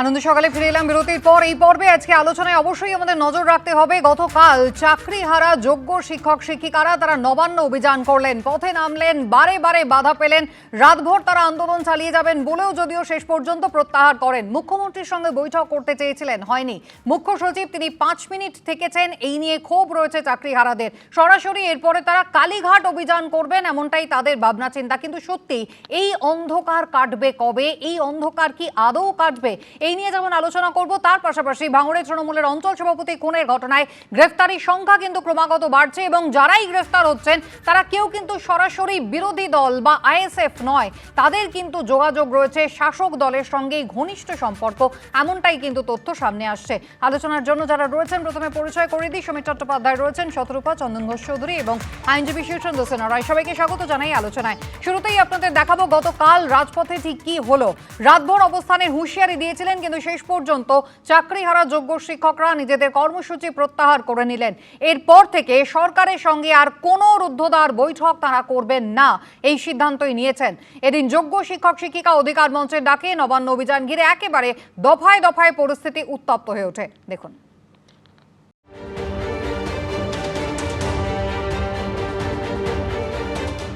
আনন্দ সকালে ফিরে এলাম বিরতির পর। এই পর্বে আজকে আলোচনায় অবশ্যই আমাদের নজর রাখতে হবে, গতকাল চাকরিহারা যোগ্য শিক্ষক শিক্ষিকারা তারা নবান্ন অভিযান করলেন, পথে নামলেন, বারে বারে বাধা পেলেন, রাতভর তারা আন্দোলন চালিয়ে যাবেন বলেও যদিও শেষ পর্যন্ত প্রত্যাহার করেন। মুখ্যমন্ত্রীর সঙ্গে বৈঠক করতে চেয়েছিলেন, হয়নি। মুখ্য সচিব তিনি পাঁচ মিনিট থেকেছেন, এই নিয়ে ক্ষোভ রয়েছে চাকরিহারাদের। সরাসরি এরপরে তারা কালীঘাট অভিযান করবেন এমনটাই তাদের ভাবনা চিন্তা। কিন্তু সত্যি এই অন্ধকার কাটবে কবে? এই অন্ধকার কি আদৌ কাটবে? এই নিয়ে যেমন আলোচনা করব, তার পাশাপাশি ভাঙড়ে তৃণমূলের অঞ্চল সভাপতি খুনের ঘটনায় গ্রেফতারির সংখ্যা কিন্তু ক্রমাগত বাড়ছে এবং যারাই গ্রেফতার হচ্ছেন, তারা কেউ কিন্তু সরাসরি বিরোধী দল বা আইএসএফ নয়। তাদের কিন্তু যোগাযোগ রয়েছে শাসক দলের সঙ্গেই ঘনিষ্ঠ সম্পর্ক, এমনটাই কিন্তু তথ্য সামনে আসছে। আলোচনার জন্য যারা রয়েছেন, প্রথমে পরিচয় করে দিই সমীর চট্টোপাধ্যায় রয়েছেন, শতরূপা চন্দন ঘোষ চৌধুরী এবং আইনজীবী শীর্ষেন্দ্র সেনা রায়। সবাইকে স্বাগত জানাই আলোচনায়। শুরুতেই আপনাদের দেখাবো গতকাল রাজপথে ঠিক কি হলো। রাতভর অবস্থানের হুঁশিয়ারি দিয়েছিলেন কিন্তু শেষ পর্যন্ত চাকরিহারা যোগ্য শিক্ষকরা নিজেদের কর্মসূচি প্রত্যাহার করে নিলেন। এরপর থেকে সরকারের সঙ্গে আর কোনো রুদ্ধদ্বার বৈঠক তারা করবেন না, এই সিদ্ধান্তই নিয়েছেন। এদিন যোগ্য শিক্ষক শিক্ষিকা অধিকার মঞ্চের ডাকে নবান্ন অভিযান ঘিরে একেবারে দফায় দফায় পরিস্থিতি উত্তপ্ত হয়ে ওঠে। দেখুন।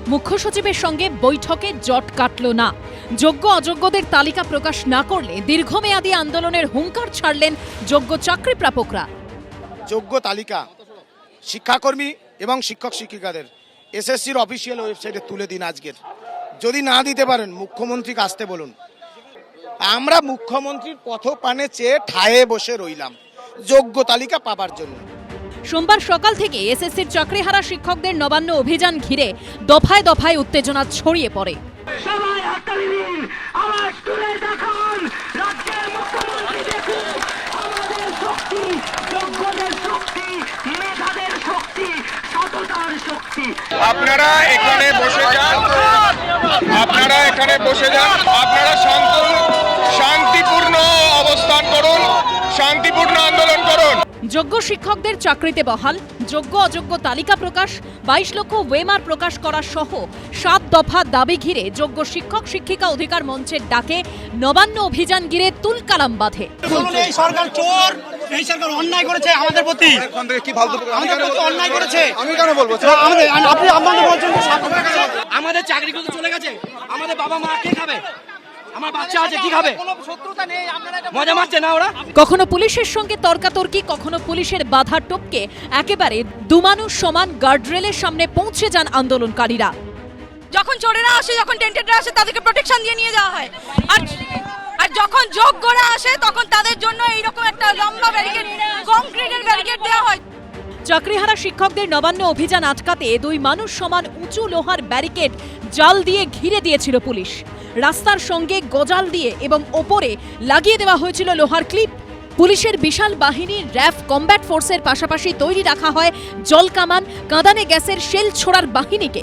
মুখ্য সচিবের সঙ্গে বৈঠকে জট কাটল না। যোগ্য অযোগ্যদের তালিকা প্রকাশ না করলে দীর্ঘমেয়াদী আন্দোলনের হুঙ্কার ছাড়লেন যোগ্য চাকরি প্রাপকরা। যোগ্য তালিকা, শিক্ষাকর্মী এবং শিক্ষক শিক্ষিকাদের, এসএসসির অফিসিয়াল ওয়েবসাইটে তুলে দিন আজকের। যদি না দিতে পারেন, মুখ্যমন্ত্রীকে আসতে বলুন। আমরা মুখ্যমন্ত্রীর পথপানে চেয়ে ঠায়ে বসে রইলাম। যোগ্য তালিকা পাবার জন্য। সোমবার সকাল থেকে এসএসসির চাকরিহারা শিক্ষকদের নবান্ন অভিযান ঘিরে দফায় দফায় উত্তেজনা ছড়িয়ে পড়ে। সবাই হাততালি দিন। আওয়াজ তুলে দেখান। রাজ্যের মুখ্যমন্ত্রী দেখুন। আমাদের শক্তি যোগ্যদের শক্তি মেধাদের শক্তি সততার শক্তি। আপনারা এখানে বসে যান। আপনারা এখানে বসে যান। আপনারা শান্ত শান্তিপূর্ণ অবস্থান করুন। শান্তিপূর্ণ আন্দোলন করুন। যোগ্য শিক্ষকদের চাকরিতে বহাল, যোগ্য অযোগ্য তালিকা প্রকাশ, বাইশ লক্ষ ওয়েমার প্রকাশ করা সহ সাত দফা দাবি ঘিরে যোগ্য শিক্ষক শিক্ষিকা অধিকার মঞ্চের ডাকে নবান্ন অভিযান ঘিরে তুলকালাম বাঁধে। আমাদের চলে গেছে। আমাদের বাবা মা কে খাবে? আমার বাচ্চা আছে কি খাবে? মজা মারছে না ওরা? কখনো পুলিশের সঙ্গে তর্কাতর্কি কখনো পুলিশের বাধা টপকে একেবারে দুমানুষ সমান গার্ডরেলের সামনে পৌঁছে যান আন্দোলনকারীরা। যখন চোরেরা আসে যখন টেন্টেডরা আসে তাদেরকে প্রোটেকশন দিয়ে নিয়ে যাওয়া হয়। আর আর যখন যোগ্যরা আসে তখন তাদের জন্য এইরকম একটা লম্বা ব্যারিকেড কংক্রিটের ব্যারিকেড দেওয়া হয়। চাকরিহারা শিক্ষকদের নবান্ন অভিযান আটকাতে দুই মানুষ সমান উঁচু লোহার ব্যারিকেড জাল দিয়ে ঘিরে দিয়েছিল পুলিশ। রাস্তার সঙ্গে গজাল দিয়ে এবং ওপরে লাগিয়ে দেওয়া হয়েছিল লোহার ক্লিপ। পুলিশের বিশাল বাহিনী র্যাফ কমব্যাট ফোর্সের পাশাপাশি তৈরি রাখা হয় জলকামান কাঁদানে গ্যাসের শেল ছোড়ার বাহিনীকে।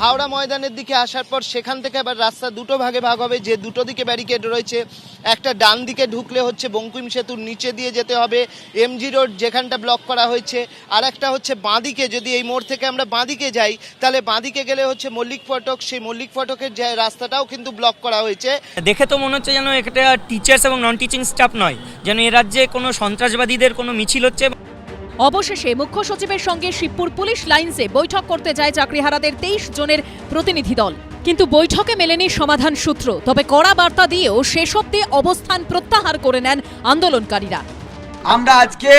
হাওড়া ময়দানের দিকে আসার পর সেখান থেকে আবার রাস্তা দুটো ভাগে ভাগ হবে। যে দুটো দিকে ব্যারিকেড রয়েছে, একটা ডান দিকে ঢুকলে হচ্ছে বঙ্কিম সেতুর নিচে দিয়ে যেতে হবে। এমজি রোড যেখানটা ব্লক করা হয়েছে আর একটা হচ্ছে বাঁদিকে। যদি এই মোড় থেকে আমরা বাঁদিকে যাই, তাহলে বাঁদিকে গেলে হচ্ছে মল্লিক ফটক। সেই মল্লিক ফটকের যে রাস্তাটাও কিন্তু ব্লক করা হয়েছে। দেখে তো মনে হচ্ছে যেন একটা টিচার্স এবং নন টিচিং স্টাফ নয়, যেন এ রাজ্যে কোনো সন্ত্রাসবাদীদের কোনো মিছিল হচ্ছে। অবশেষে মুখ্য সচিবের সঙ্গে শিবপুর পুলিশ লাইন্সে বৈঠক করতে যায় চাকরিহারাদের তেইশ জনের প্রতিনিধি দল। কিন্তু বৈঠকে মেলেনি সমাধান সূত্র, তবে কড়া বার্তা দিয়েও শেষ অব্দি অবস্থান প্রত্যাহার করে নেন আন্দোলনকারীরা। আমরা আজকে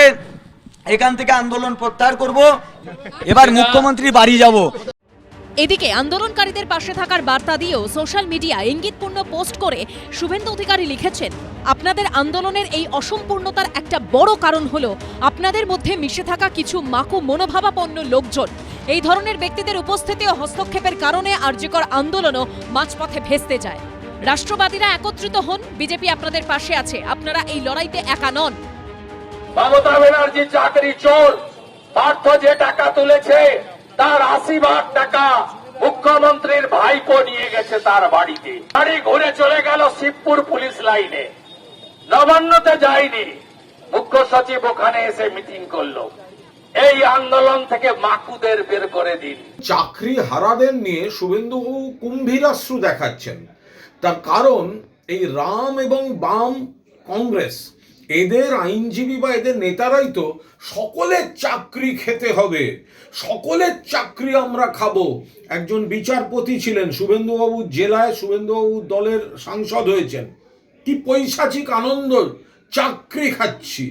এখান থেকে আন্দোলন প্রত্যাহার করব, এবার মুখ্যমন্ত্রী বাড়ি যাব। এদিকে আন্দোলনকারীদের পাশে থাকার বার্তা দিয়েও সোশ্যাল মিডিয়া ইঙ্গিতপূর্ণ পোস্ট করে শুভেন্দু অধিকারী লিখেছেন, আপনাদের আন্দোলনের এই অসম্পূর্ণতার একটা বড় কারণ হলো আপনাদের মধ্যে মিশে থাকা কিছু মাকু মনোভাবাপন্ন লোকজন। এই ধরনের ব্যক্তিদের উপস্থিতি ও হস্তক্ষেপের কারণে আর্যকর আন্দোলনও মাঝপথে ভেস্তে যায়। রাষ্ট্রবাদীরা একত্রিত হন, বিজেপি আপনাদের পাশে আছে, আপনারা এই লড়াইতে একা নন। মমতা ব্যানার্জি চাকরি চোর। পার্থ যে টাকা তুলেছে তার আশি ভাগ টাকা মুখ্যমন্ত্রীর ভাইপো নিয়ে গেছে তার বাড়িতে। গাড়ি ঘুরে চলে গেল শিবপুর পুলিশ লাইনে। নবান্নতে যায়নি। মুখ্য সচিব ওখানে এসে মিটিং করল। এই আন্দোলন থেকে মাকুদের বের করে দিন। চাকরি হারাদের নিয়ে শুভেন্দু কুম্ভীরাশ্রু দেখাচ্ছেন। তার কারণ এই রাম এবং বাম কংগ্রেস এদের আইনজীবী বা এদের নেতারাই তো সকলের চাকরি খেতে হবে। সকলের চাকরি আমরা খাব। একজন বিচারপতি ছিলেন, শুভেন্দুবাবু জেলায় শুভেন্দুবাবু দলের সাংসদ হয়েছেন। কি পৈশাচিক আনন্দ, চাকরি খাচ্ছি।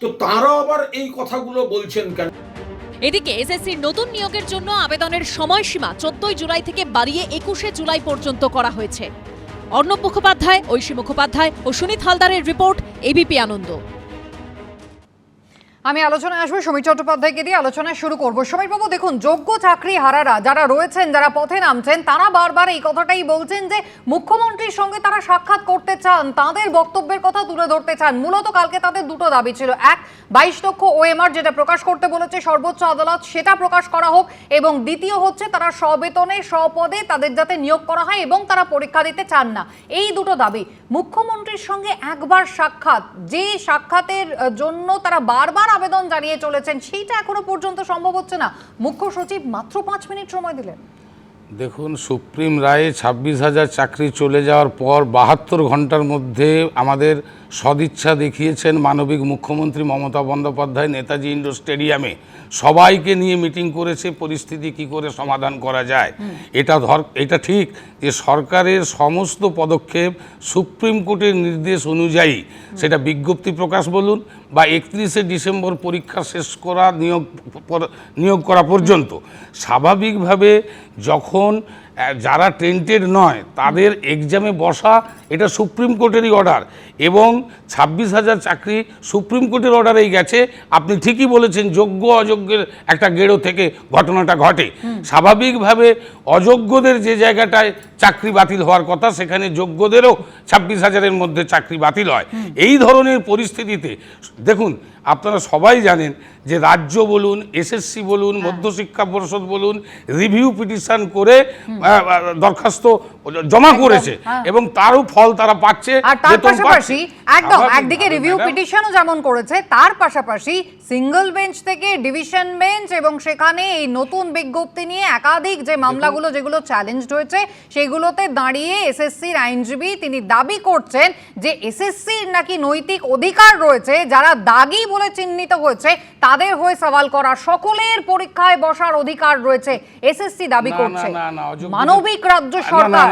তো তারা আবার এই কথাগুলো বলছেন কেন? এদিকে এসএসসির নতুন নিয়োগের জন্য আবেদনের সময়সীমা চোদ্দই জুলাই থেকে বাড়িয়ে একুশে জুলাই পর্যন্ত করা হয়েছে। অর্ণব মুখোপাধ্যায় ঐশী মুখোপাধ্যায় ও সুনীত হালদারের রিপোর্ট এবিপি আনন্দ। আমি আলোচনায় আসব সমীর চট্টোপাধ্যায়কে দিয়ে আলোচনা শুরু করব। সমীরবাবু দেখুন, যোগ্য চাকরি হারারা যারা রয়েছেন, যারা পথে নামছেন, তারা বারবার এই কথাটাই বলছেন যে মুখ্যমন্ত্রীর সঙ্গে তারা সাক্ষাৎ করতে চান, তাদের বক্তব্যের কথা তুলে ধরতে চান। মূলত কালকে তাদের দুটো দাবি ছিল। এক, বাইশ লক্ষ ওএমআর যেটা প্রকাশ করতে বলেছে সর্বোচ্চ আদালত, সেটা প্রকাশ করা হোক। এবং দ্বিতীয় হচ্ছে, তারা সবেতনে স্বপদে তাদের যাতে নিয়োগ করা হয় এবং তারা পরীক্ষা দিতে চান না। এই দুটো দাবি। মুখ্যমন্ত্রীর সঙ্গে একবার সাক্ষাৎ, যে সাক্ষাতের জন্য তারা বারবার আবেদন জানিয়ে চলেছেন। সেইটা এখনও পর্যন্ত সম্ভব হচ্ছে না। মুখ্য সচিব মাত্র পাঁচ মিনিট সময় দিলেন। দেখুন, সুপ্রিম রায়ে ছাব্বিশ হাজার চাকরি চলে যাওয়ার পর বাহাত্তর ঘণ্টার মধ্যে আমাদের সদিচ্ছা দেখিয়েছেন মানবিক মুখ্যমন্ত্রী মমতা বন্দ্যোপাধ্যায় নেতাজি ইন্ডোর স্টেডিয়ামে। সবাইকে নিয়ে মিটিং করেছে পরিস্থিতি কি করে সমাধান করা যায়। এটা ধর এটা ঠিক যে সরকারের সমস্ত পদক্ষেপ সুপ্রিম কোর্টের নির্দেশ অনুযায়ী। সেটা বিজ্ঞপ্তি প্রকাশ বলুন বা একত্রিশে ডিসেম্বর পরীক্ষা শেষ করা নিয়োগ নিয়োগ করা পর্যন্ত। স্বাভাবিকভাবে যখন যারা টেন্টেড নয় তাদের এক্সামে বসা এটা সুপ্রিম কোর্টেরই অর্ডার এবং ছাব্বিশ হাজার চাকরি সুপ্রিম কোর্টের অর্ডারেই গেছে। আপনি ঠিকই বলেছেন যোগ্য অযোগ্যের একটা গেড়ো থেকে ঘটনাটা ঘটে। স্বাভাবিকভাবে অযোগ্যদের যে জায়গাটায় চাকরি বাতিল হওয়ার কথা সেখানে যোগ্যদেরও ছাব্বিশ হাজারের মধ্যে চাকরি বাতিল হয়। এই ধরনের পরিস্থিতিতে দেখুন আপনারা সবাই জানেন যে রাজ্য বলুন এসএসসি বলুন মধ্যশিক্ষা পরিষদ বলুন রিভিউ পিটিশন করে দরখাস্ত জমা করেছে হ্যাঁ। এবং তারও ফল তারা পাচ্ছে আর তার পাশাপাশি একদম একদিকে রিভিউ পিটিশনও যেমন করেছে তার পাশাপাশি সিঙ্গল বেঞ্চ থেকে ডিভিশন বেঞ্চ এবং সেখানে এই নতুন বিজ্ঞপ্তি নিয়ে একাধিক যে মামলাগুলো যেগুলো চ্যালেঞ্জড হয়েছে সেগুলোতে দাঁড়িয়ে এসএসসির আইনজীবী তিনি দাবি করছেন যে এসএসসির নাকি নৈতিক অধিকার রয়েছে যারা দাগি বলে চিহ্নিত হয়েছে তাদের হয়ে সওয়াল করা সকলের পরীক্ষায় বসার অধিকার রয়েছে এসএসসি দাবি করছে। মানবিক রাজ্য সরকার।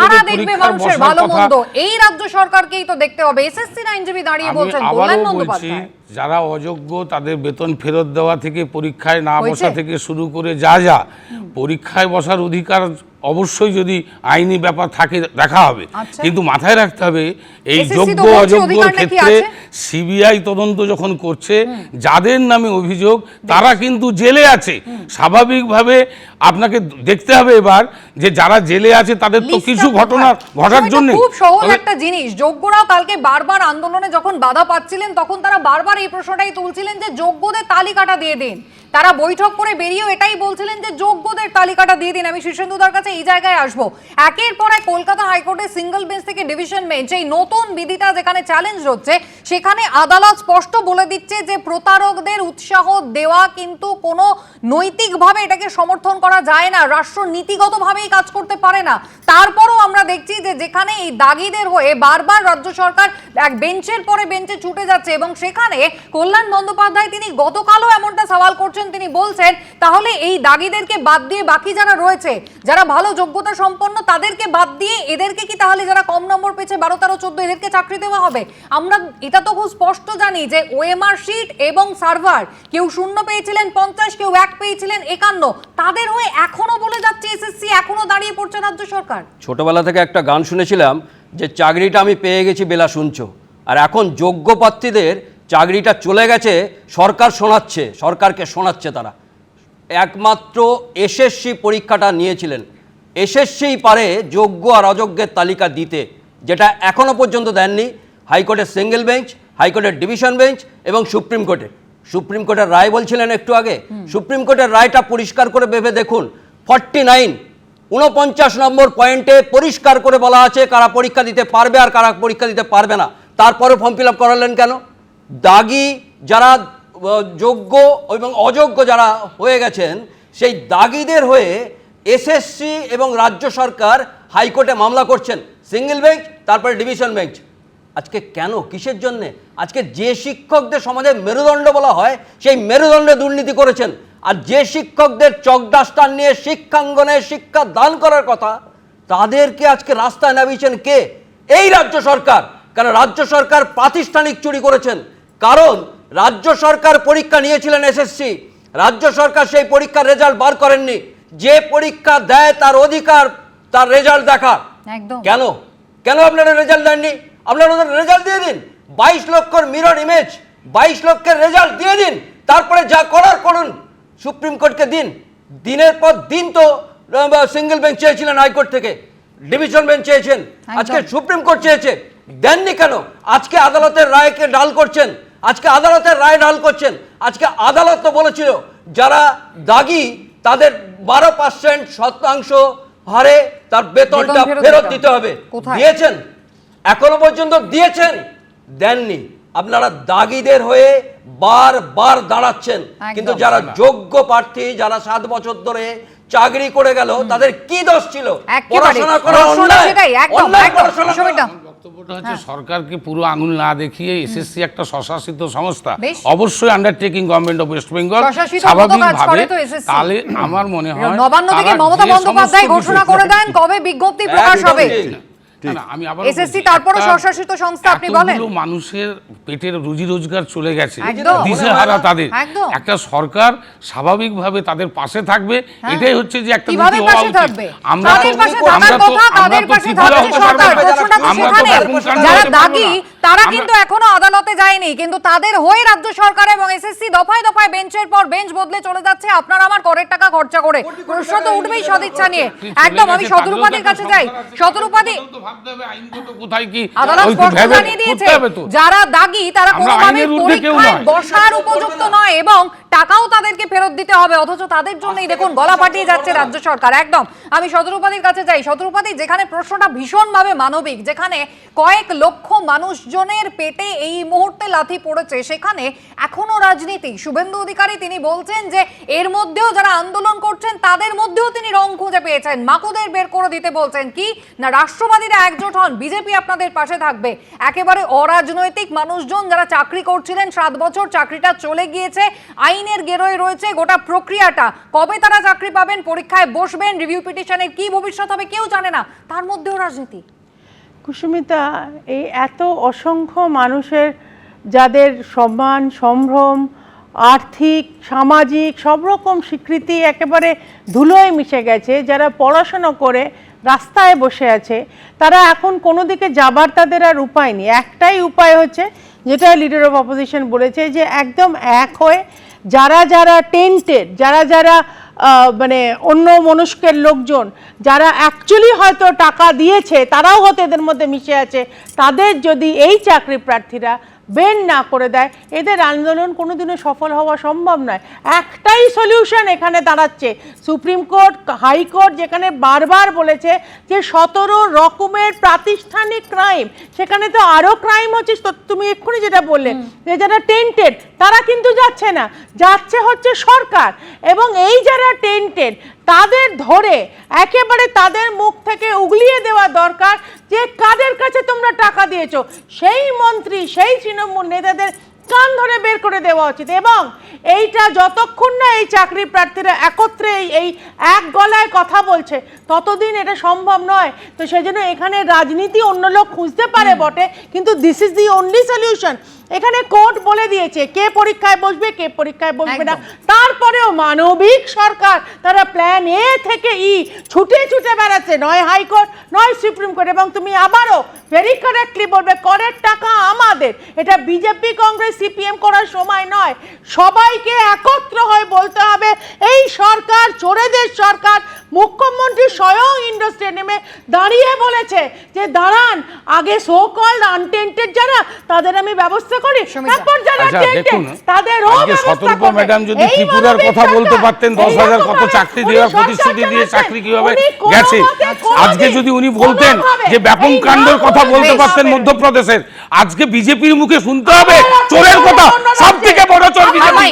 কারা দেখবে মানুষের ভালো মন্দ? এই রাজ্য সরকারকেই তো দেখতে হবে। এসএসসির আইনজীবী দাঁড়িয়ে বলছেন কল্যাণ বন্দ্যোপাধ্যায়। যারা অযোগ্য তাদের বেতন ফেরত দেওয়া থেকে পরীক্ষায় না বসা থেকে শুরু করে যা যা পরীক্ষায় বসার অধিকার অবশ্যই যদি আইনি ব্যাপার থাকে দেখা হবে। আচ্ছা। কিন্তু মাথায় রাখতে হবে এই যোগ্য অযোগ্যর ক্ষেত্রে সিবিআই তদন্ত যখন করছে যাদের নামে অভিযোগ তারা কিন্তু জেলে আছে। স্বাভাবিকভাবে আপনাকে দেখতে হবে এবার যে যারা জেলে আছে তাদের তো কিছু ঘটনা ঘটার জন্য খুব সহজ একটা জিনিস। যোগ্যরাও কালকে বারবার আন্দোলনে যখন বাধা পাচ্ছিলেন তখন তারা বারবার এই প্রশ্নটাই তুলছিলেন যে যোগ্যদের তালিকাটা দিয়ে দিন। তারা বৈঠক করে বেরিয়েও এটাই বলছিলেন যে যোগ্যদের তালিকাটা দিয়ে দিন। আমি শীর্ষেন্দুদার কাছে এই জায়গায় আসব। একের পর এক কলকাতা হাইকোর্টের সিঙ্গল বেঞ্চ থেকে ডিভিশন বেঞ্চ এই নতুন বিধিটা যেখানে চ্যালেঞ্জ হচ্ছে সেখানে আদালত স্পষ্ট বলে দিচ্ছে যে প্রতারকদের উৎসাহ দেওয়া কিন্তু কোনো নৈতিকভাবে এটাকে সমর্থন করা যায় না রাষ্ট্র নীতিগতভাবেই কাজ করতে পারে না। তারপরও আমরা দেখছি যে যেখানে এই দাগিদের হয়ে বারবার রাজ্য সরকার এক বেঞ্চের পরে বেঞ্চে ছুটে যাচ্ছে এবং সেখানে কল্যাণ বন্দ্যোপাধ্যায় তিনি গতকালও এমনটা সওয়াল করছেন, তিনি বলছেন, তাহলে এই দাগিদেরকে বাদ দিয়ে বাকি যারা রয়েছে, যারা ভালো যোগ্যতা সম্পন্ন, তাদেরকে বাদ দিয়ে এদেরকে কি তাহলে যারা কম নম্বর পেয়েছে, বারো তেরো, চোদ্দ, এদেরকে চাকরি দেওয়া হবে? আমরা এটা তো খুব স্পষ্ট জানি যে ওএমআর শিট এবং সার্ভার কেউ শূন্য পেয়েছিলেন পঞ্চাশ, কেউ এক পেয়েছিলেন একান্ন। তাদের হয়ে এখনও বলে যাচ্ছে এসএসসি এখনও দাঁড়িয়ে পড়ছে রাজ্য সরকার। ছোটবেলা থেকে একটা গান শুনেছিলাম যে চাকরিটা আমি পেয়ে গেছি বেলা শুনছো। আর এখন যোগ্য প্রার্থীদের চাকরিটা চলে গেছে, সরকার শোনাচ্ছে, সরকারকে শোনাচ্ছে তারা। একমাত্র এসএসসি পরীক্ষাটা নিয়েছিলেন। এসএসসিই পারে যোগ্য আর অযোগ্যের তালিকা দিতে, যেটা এখনও পর্যন্ত দেননি। হাইকোর্টের সিঙ্গেল বেঞ্চ হাইকোর্টের ডিভিশন বেঞ্চ এবং সুপ্রিম কোর্টে। সুপ্রিম কোর্টের রায় বলছিলেন একটু আগে। সুপ্রিম কোর্টের রায়টা পরিষ্কার করে ভেবে দেখুন। ফর্টি নাইন উনপঞ্চাশ নম্বর পয়েন্টে পরিষ্কার করে বলা আছে কারা পরীক্ষা দিতে পারবে আর কারা পরীক্ষা দিতে পারবে না। তারপরে ফর্ম ফিল আপ করালেন কেন? দাগি যারা যোগ্য এবং অযোগ্য যারা হয়ে গেছেন সেই দাগিদের হয়ে এসএসসি এবং রাজ্য সরকার হাইকোর্টে মামলা করছেন। সিঙ্গেল বেঞ্চ তারপরে ডিভিশন বেঞ্চ। আজকে কেন? কিসের জন্যে? আজকে যে শিক্ষকদের সমাজে মেরুদণ্ড বলা হয় সেই মেরুদণ্ডে দুর্নীতি করেছেন। আর যে শিক্ষকদের চকডাস্টার নিয়ে শিক্ষাঙ্গনে শিক্ষা দান করার কথা তাদেরকে আজকে রাস্তায় নামিয়েছেন কে? এই রাজ্য সরকার। কারণ রাজ্য সরকার প্রাতিষ্ঠানিক চুরি করেছেন। কারণ রাজ্য সরকার পরীক্ষা নিয়েছিলেন এসএসসি। রাজ্য সরকার সেই পরীক্ষার রেজাল্ট বার করেননি। যে পরীক্ষা দেয় তার অধিকার তার রেজাল্ট দেখা। কেন? কেন আপনারা রেজাল্ট দেননি? আপনারা ওদের রেজাল্ট দিয়ে দিন। বাইশ লক্ষর মিরর ইমেজ বাইশ লক্ষের রেজাল্ট দিয়ে দিন। তারপরে যা করার করুন সুপ্রিম কোর্টকে দিন। দিনের পর দিন তো সিঙ্গেল বেঞ্চ চেয়েছিলেন হাইকোর্ট থেকে। ডিভিশন বেঞ্চ চেয়েছেন। আজকে সুপ্রিম কোর্ট চেয়েছে। দেননি কেন? আজকে আদালতের রায়কে ডাল করছেন। আজকে আদালতের রায় ডাল করছেন। আজকে আদালত তো বলেছিল যারা দাগি তাদের বারো পার্সেন্ট শতাংশ হারে তার বেতনটা ফেরত দিতে হবে। দিয়েছেন। এখনও পর্যন্ত দিয়েছেন? দেননি। আপনারা দাগিদের হয়ে বারবার দাঁড়াচ্ছেন। কিন্তু যারা যোগ্য প্রার্থী যারা সাত বছর ধরে চাকরি করে গেল তাদের কি দোষ ছিল? পড়াশোনা করা পড়াশোনা বক্তব্যটা হচ্ছে সরকারকে পুরো আঙুল না দেখিয়ে এসএসসি একটা স্বশাসিত সংস্থা। অবশ্যই undertaking government of West Bengal SSC তাহলে আমার মনে হয় নবান্ন থেকে মমতা বন্দ্যোপাধ্যায় ঘোষণা করে দেন কবে বিজ্ঞপ্তি প্রকাশ হবে। না, না, আমি আবার SSC তারপরও স্বশাসিত সংস্থা আপনি বলেন। মানুষের পেটের রুজি রোজগার চলে গেছে। দিশেহারা তাদের। একটা সরকার স্বাভাবিকভাবে তাদের পাশে থাকবে। এটাই হচ্ছে যে একটা হ্যাঁ। নীতি হওয়া উচিত। আমরা তো- আমরা তো- তো যারা দাগি। তারা কিন্তু এখনও আদালতে যায়নি কিন্তু তাদের হয়ে রাজ্য সরকার এবং এসএসসি দফায় দফায় বেঞ্চের পর বেঞ্চ বদলে চলে যাচ্ছে আপনার আমার করের টাকা খরচা করে। প্রশ্ন তো উঠবেই সদিচ্ছা নিয়ে। একদম আমি শতরূপাদির কাছে যাই। শতরূপাদি আদালত স্পষ্ট জানিয়ে দিয়েছে। যারা দাগি তারা পরীক্ষায় বসার উপযুক্ত নয় এবং টাকাও তাদেরকে ফেরত দিতে হবে অথচ তাদের জন্যই দেখুন গলা ফাটিয়ে যাচ্ছে রাজ্য সরকার। একদম আমি শতরূপাদির কাছে যাই। শতরূপাদি যেখানে প্রশ্নটা ভীষণভাবে মানবিক যেখানে কয়েক লক্ষ মানুষজনের পেটে এই মুহূর্তে লাথি পড়েছে। সেখানে এখনও রাজনীতি। শুভেন্দু অধিকারী তিনি বলছেন যে, এর মধ্যেও যারা আন্দোলন করছেন, তাদের মধ্যেও তিনি রং খুঁজে পেয়েছেন। মাকুদের বের করে দিতে বলছেন কি, না, রাষ্ট্রবাদীরা একজোট হন, বিজেপি আপনাদের পাশে থাকবে। একেবারে অরাজনৈতিক মানুষজন যারা চাকরি করছিলেন, সাত বছর চাকরিটা চলে গিয়েছে, আইনের গেরোয় রয়েছে গোটা প্রক্রিয়াটা। কবে তারা চাকরি পাবেন, পরীক্ষায় বসবেন, রিভিউ পিটিশনের কি ভবিষ্যৎ হবে কেউ জানে না। তার মধ্যেও রাজনীতি। কুসুমিতা, এই এত অসংখ্য মানুষের যাদের সম্মান, সম্ভ্রম, আর্থিক, সামাজিক সব রকম স্বীকৃতি একেবারে ধুলোয় মিশে গেছে, যারা পড়াশুনো করে রাস্তায় বসে আছে, তারা এখন কোনো দিকে যাবার তাদের আর উপায় নেই। একটাই উপায় হচ্ছে, যেটা লিডার অফ অপোজিশন বলেছে, যে একদম এক হয়ে যারা যারা টেন্টেড যারা যারা মানে অন্য মনস্কের লোকজন যারা অ্যাকচুয়ালি হয়তো টাকা দিয়েছে তারাও হয়তো এদের মধ্যে মিশে আছে তাদের যদি এই চাকরি প্রার্থীরা বেন না করে দেয় এদের আন্দোলন কোনোদিনও সফল হওয়া সম্ভব নয়। একটাই সলিউশন এখানে দাঁড়াচ্ছে। সুপ্রিম কোর্ট হাইকোর্ট যেখানে বারবার বলেছে যে সতেরো রকমের প্রাতিষ্ঠানিক ক্রাইম সেখানে তো আরও ক্রাইম হচ্ছে তো তুমি এক্ষুনি যেটা বললে যে যারা টেন্টেড তারা কিন্তু যাচ্ছে না। যাচ্ছে হচ্ছে সরকার এবং এই যারা টেন্টেড তাদের ধরে একেবারে তাদের মুখ থেকে উগলিয়ে দেওয়া দরকার যে কাদের কাছে তোমরা টাকা দিয়েছ। সেই মন্ত্রী সেই তৃণমূল নেতাদের কান ধরে বের করে দেওয়া উচিত এবং এইটা যতক্ষণ না এই চাকরি প্রার্থীরা একত্রে এই- এই এক গলায় কথা বলছে ততদিন এটা সম্ভব নয়। তো সেজন্য এখানে রাজনীতি অন্য লোক খুঁজতে পারে বটে কিন্তু this is the only solution এখানে কোর্ট বলে দিয়েছে কে পরীক্ষায় বসবে কে পরীক্ষায় বসবে না। তারপরেও মানবিক সরকার তারা প্ল্যান এ থেকে ই ছুটে ছুটে বেড়াচ্ছে নয় হাইকোর্ট নয় সুপ্রিম কোর্ট এবং তুমি আবারও ভেরি কারেক্টলি বলবে করের টাকা আমাদের। এটা বিজেপি কংগ্রেস সিপিএম করার সময় নয়। সবাইকে একত্র হয়ে বলতে হবে এই সরকার চোরেদের সরকার মুখ্যমন্ত্রী স্বয়ং ইন্ডো স্টেডিয়ামে দাঁড়িয়ে বলেছে যে দাঁড়ান আগে সো কল আনটেন্টেড যারা তাদের আমি ব্যবস্থা করি? তারপর যারা আচ্ছা তাদেরও ব্যবস্থা করবে। ম্যাডাম যদি ত্রিপুরার কথা বলতে পারতেন দশ কত চাকরি উনি দেওয়ার প্রতিশ্রুতি দিয়ে চাকরি কীভাবে গেছে? আজকে যদি উনি বলতেন যে ব্যাপক কাণ্ডের কথা বলতে পারতেন মধ্যপ্রদেশের আজকে বিজেপির মুখে শুনতে হবে চোরের কথা সব থেকে বড় চোর বিজেপি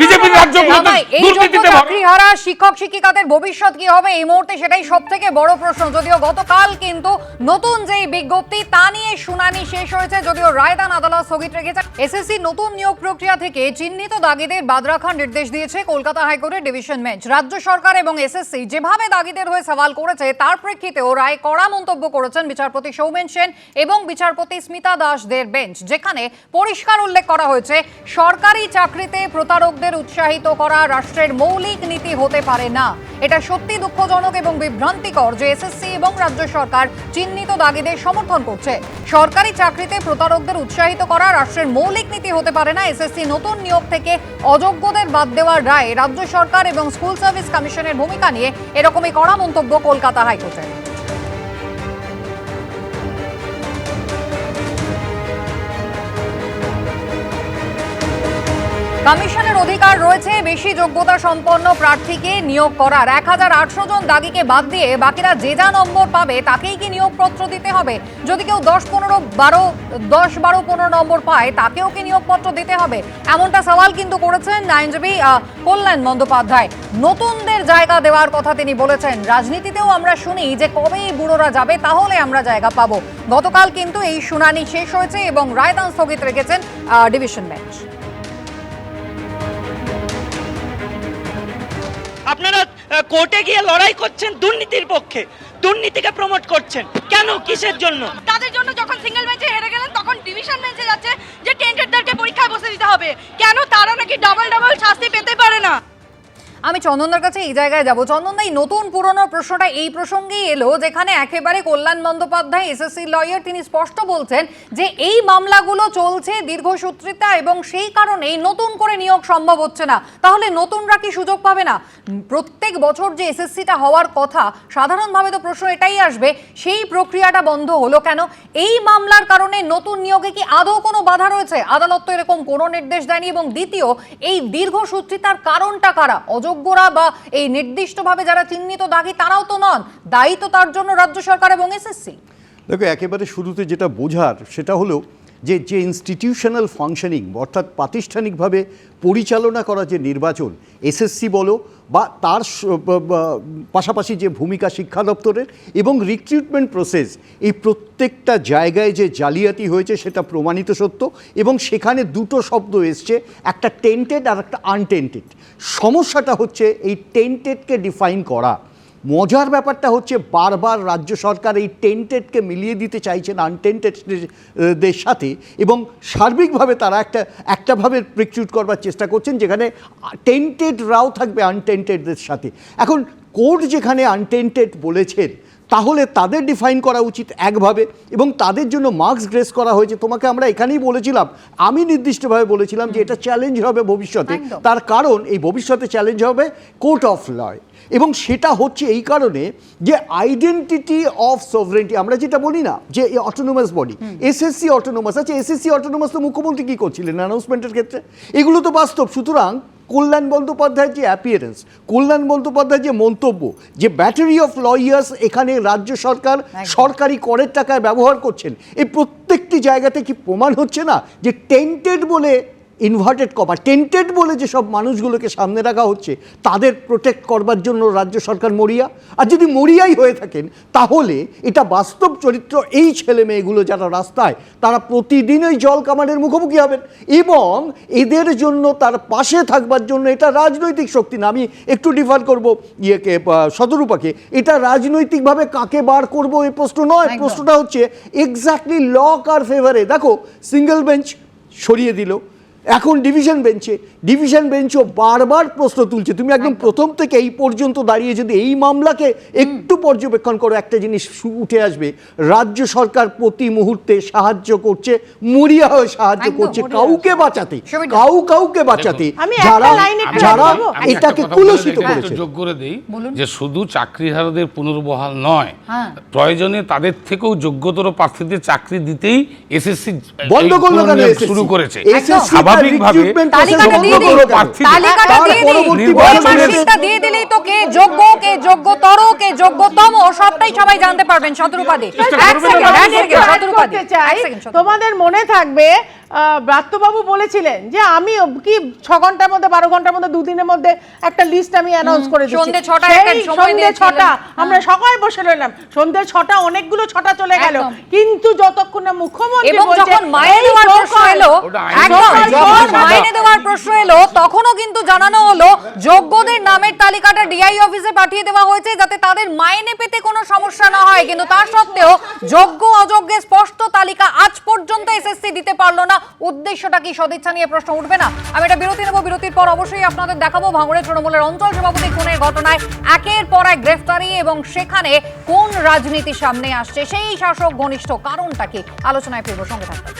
বিজেপির রাজ্যগুলোতে এই ভরা। চাকরিহারা শিক্ষক শিক্ষিকাদের ভবিষ্যৎ কি হবে? এই মুহূর্তে সেটাই সব থেকে বড় প্রশ্ন। যদিও গতকাল কিন্তু নতুন যেই বিজ্ঞপ্তি তা নিয়ে শুনানি শেষ হয়েছে। যদিও রায়দান আদালত স্থগিত রেখেছে। এসএসসি নতুন নিয়োগ প্রক্রিয়া থেকে চিহ্নিত দাগিদের বাদ রাখার নির্দেশ দিয়েছে কলকাতা হাইকোর্টের ডিভিশন বেঞ্চ। রাজ্য সরকার এবং এসএসসি যেভাবে দাগিদের হয়ে সওয়াল করেছে তার প্রেক্ষিতেও রায় কড়া মন্তব্য করেছেন বিচারপতি সৌমেন সেন এবং বিচারপতি স্মিতা দাসদের বেঞ্চ যেখানে পরিষ্কার উল্লেখ করা হয়েছে সরকারি চাকরিতে প্রতারকদের উৎসাহিত করা রাষ্ট্রের মৌলিক নীতি হতে পারে না। এটা সত্যি দুঃখজনক এবং বিভ্রান্তিকর যে এসএসসি এবং রাজ্য সরকার চিহ্নিত দাগিদের সমর্থন করছে। সরকারি চাকরিতে প্রতারকদের উৎসাহিত করা রাষ্ট্রের মৌলিক নীতি হতে পারে না। এসএসসি নতুন নিয়োগ থেকে অযোগ্যদের বাদ দেওয়ার রায় রাজ্য সরকার এবং স্কুল সার্ভিস কমিশনের ভূমিকা নিয়ে এরকমই কড়া মন্তব্য কলকাতা হাইকোর্টের। কমিশনের অধিকার রয়েছে, বেশি যোগ্যতা সম্পন্ন প্রার্থীকে নিয়োগ করার। এক হাজার আটশো জন দাগিকে বাদ দিয়ে বাকিরা যে যা নম্বর পাবে তাকেই কি নিয়োগপত্র দিতে হবে? যদি কেউ দশ পনেরো বারো, দশ বারো পনেরো নম্বর পায়, তাকেও কি নিয়োগপত্র দিতে হবে? এমনটা সওয়াল কিন্তু করেছেন আইনজীবী কল্যাণ বন্দ্যোপাধ্যায়। নতুনদের জায়গা দেওয়ার কথা তিনি বলেছেন। রাজনীতিতেও আমরা শুনি যে কবে বুড়োরা যাবে, তাহলে আমরা জায়গা পাবো। গতকাল কিন্তু এই শুনানি শেষ হয়েছে এবং রায়দান স্থগিত রেখেছেন ডিভিশন বেঞ্চ। আপনারা কোর্টে গিয়ে লড়াই করছেন দুর্নীতির পক্ষে। দুর্নীতিকে প্রমোট করছেন। কেন? কিসের জন্য? তাদের জন্য যখন সিঙ্গেল বেঞ্চে হেরে গেলেন, তখন ডিভিশন বেঞ্চে যাচ্ছে যে টেন্টেডদেরকে পরীক্ষায় বসে দিতে হবে। কেন? তারা নাকি ডাবল ডাবল শাস্তি পেতে পারে না। আমি চন্দনদার কাছে এই জায়গায় যাব। চন্দনদা এই নতুন পুরনো প্রশ্নটা এই প্রসঙ্গেই এলো, যেখানে একেবারে কল্যাণ বন্দ্যোপাধ্যায় এসএসসি লয়ার, তিনি স্পষ্ট বলছেন যে এই মামলাগুলো চলছে দীর্ঘসূত্রিতা এবং সেই কারণেই নতুন করে নিয়োগ সম্ভব হচ্ছে না। তাহলে নতুনরা কি সুযোগ পাবে না? প্রত্যেক বছর যে এসএসসিটা হওয়ার কথা, সাধারণভাবে তো প্রশ্ন এটাই আসবে, সেই প্রক্রিয়াটা বন্ধ হলো কেন? এই মামলার কারণে নতুন নিয়োগে কি আদৌ কোনো বাধা রয়েছে? আদালত তো এরকম কোনো নির্দেশ দেয়নি এবং দ্বিতীয়, এই দীর্ঘসূত্রিতার কারণটা কারা? অযোগ্যরা বা এই নির্দিষ্টভাবে যারা চিহ্নিত দাগী, তারাও তো নন। দায়ী তো তার জন্য রাজ্য সরকার এবং এসএসসি। দেখো, একেবারে শুরুতে যেটা বোঝার, সেটা হলো যে যে ইনস্টিটিউশনাল ফাংশনিং অর্থাৎ প্রাতিষ্ঠানিকভাবে পরিচালনা করা যে নির্বাচন, এসএসসি বলো বা তার পাশাপাশি যে ভূমিকা শিক্ষা দপ্তরের এবং রিক্রুটমেন্ট প্রসেস এই প্রত্যেকটা জায়গায় যে জালিয়াতি হয়েছে সেটা প্রমাণিত সত্য এবং সেখানে দুটো শব্দ এসছে, একটা টেন্টেড আর একটা আনটেন্টেড সমস্যাটা হচ্ছে এই টেন্টেডকে ডিফাইন করা। মজার ব্যাপারটা হচ্ছে বারবার রাজ্য সরকার এই টেন্টেডকে মিলিয়ে দিতে চাইছেন আনটেন্টেডদের সাথে এবং সার্বিকভাবে তারা একটা একটাভাবে প্রিক্রিউট করবার চেষ্টা করছেন যেখানে টেন্টেডরাও থাকবে আনটেন্টেডদের সাথে। এখন কোর্ট যেখানে আনটেন্টেড বলেছেন তাহলে তাদের ডিফাইন করা উচিত একভাবে এবং তাদের জন্য মার্কস গ্রেস করা হয়েছে। তোমাকে আমরা এখানেই বলেছিলাম আমি নির্দিষ্টভাবে বলেছিলাম যে এটা চ্যালেঞ্জ হবে ভবিষ্যতে। তার কারণ এই ভবিষ্যতে চ্যালেঞ্জ হবে কোর্ট অফ লয় এবং সেটা হচ্ছে এই কারণে যে আইডেন্টিটি অফ সভরেন্টি আমরা যেটা বলি না যে অটোনোমাস বডি এসএসসি অটোনোমাস আছে এসএসসি অটোনোমাস তো মুখ্যমন্ত্রী কী করছিলেন অ্যানাউন্সমেন্টের ক্ষেত্রে? এগুলো তো বাস্তব। সুতরাং কল্যাণ বন্দ্যোপাধ্যায়ের যে অ্যাপিয়ারেন্স কল্যাণ বন্দ্যোপাধ্যায়ের যে মন্তব্য যে ব্যাটারি অফ লয়ার্স এখানে রাজ্য সরকার সরকারি করের টাকায় ব্যবহার করছেন এই প্রত্যেকটি জায়গাতে কি প্রমাণ হচ্ছে না যে টেন্টেড বলে ইনভার্টেড কভার টেন্টেড বলে যে সব মানুষগুলোকে সামনে রাখা হচ্ছে তাদের প্রোটেক্ট করবার জন্য রাজ্য সরকার মরিয়া। আর যদি মরিয়াই হয়ে থাকেন তাহলে এটা বাস্তব চরিত্র এই ছেলে মেয়েগুলো যারা রাস্তায় তারা প্রতিদিনই জল কামানের মুখোমুখি হবেন। এবং এদের জন্য তার পাশে থাকবার জন্য এটা রাজনৈতিক শক্তি না আমি একটু ডিফার করব ইয়েকে সদরূপাকে। এটা রাজনৈতিকভাবে কাকে বার করব এই প্রশ্ন নয়। প্রশ্নটা হচ্ছে এক্স্যাক্টলি ল কার ফেভারে দেখো সিঙ্গেল বেঞ্চ সরিয়ে দিল। এখন ডিভিশন বেঞ্চে ডিভিশন বেঞ্চও বারবার প্রশ্ন তুলছে। তুমি একদম প্রথম থেকে এই পর্যন্ত দাঁড়িয়ে যদি এই মামলাকে একটু পর্যবেক্ষণ করো একটা জিনিস উঠে আসবে। রাজ্য সরকার প্রতি মুহূর্তে সাহায্য করছে মরিয়া হয়ে সাহায্য করছে কাউকে বাঁচাতে কাউ কাউকে বাঁচাতে যারা যারা এটাকে কুলসিত এটা করেছে। যোগ করে দেই যে শুধু চাকরিহারাদের পুনর্বহাল নয় হ্যাঁ। প্রয়োজনে তাদের থেকেও যোগ্যতর প্রার্থীদের চাকরি দিতেই এসএসসি বন্ধ করল? শুরু করেছে। তার স্বাভাবিকভাবে তালিকাটা দিয়ে দিন। করল কেন? প্রার্থী- তালিকাটা দিয়ে দিন পরবর্তী ওই বছরের- মার্কশিটটা দিয়ে দিলেই তো কে যোগ্য কে যোগ্যতর কে যোগ্যতম সবটাই সবাই জানতে পারবেন শতরূপাদি এক সেকেন্ড এক সেকেন্ড শতরূপাদি। তোমাদের মনে থাকবে ব্রাত্যবাবু বলেছিলেন যে আমি কি ছ ঘণ্টার মধ্যে বারো ঘণ্টার মধ্যে দুদিনের মধ্যে একটা লিস্ট আমি অ্যানাউন্স করে দিচ্ছি। সন্ধ্যে ছটা আমরা সকাল বসে রইলাম। সন্ধ্যে ছটা অনেকগুলো ছটা চলে গেল। কিন্তু যতক্ষণ না মুখ্যমন্ত্রী এবং যখন মাইনে দেওয়ার প্রশ্ন এলো ওটা একদম so-called যখন so-called- মাইনে দেওয়ার প্রশ্ন এলো তখনও কিন্তু জানানো হলো যোগ্যদের নামের তালিকাটা ডিআই অফিসে পাঠিয়ে দেওয়া হয়েছে যাতে তাদের মাইনে পেতে কোনো সমস্যা না হয়। কিন্তু তা সত্ত্বেও যোগ্য অযোগ্যের স্পষ্ট তালিকা আজ পর্যন্ত এসএসসি দিতে পারল না। উদ্দেশ্যটা কি সদিচ্ছা নিয়ে প্রশ্ন উঠবে না? আমি এটা বিরতি নেব, বিরতির পর অবশ্যই আপনাদের দেখাবো ভাঙড়ের তৃণমূলের অঞ্চল সভাপতি খুনের ঘটনায় একের পর এক গ্রেফতারি এবং সেখানে কোন রাজনীতি সামনে আসছে? সেই শাসক ঘনিষ্ঠ কারণটা কি? আলোচনায় ফিরবো, সঙ্গে থাকবেন।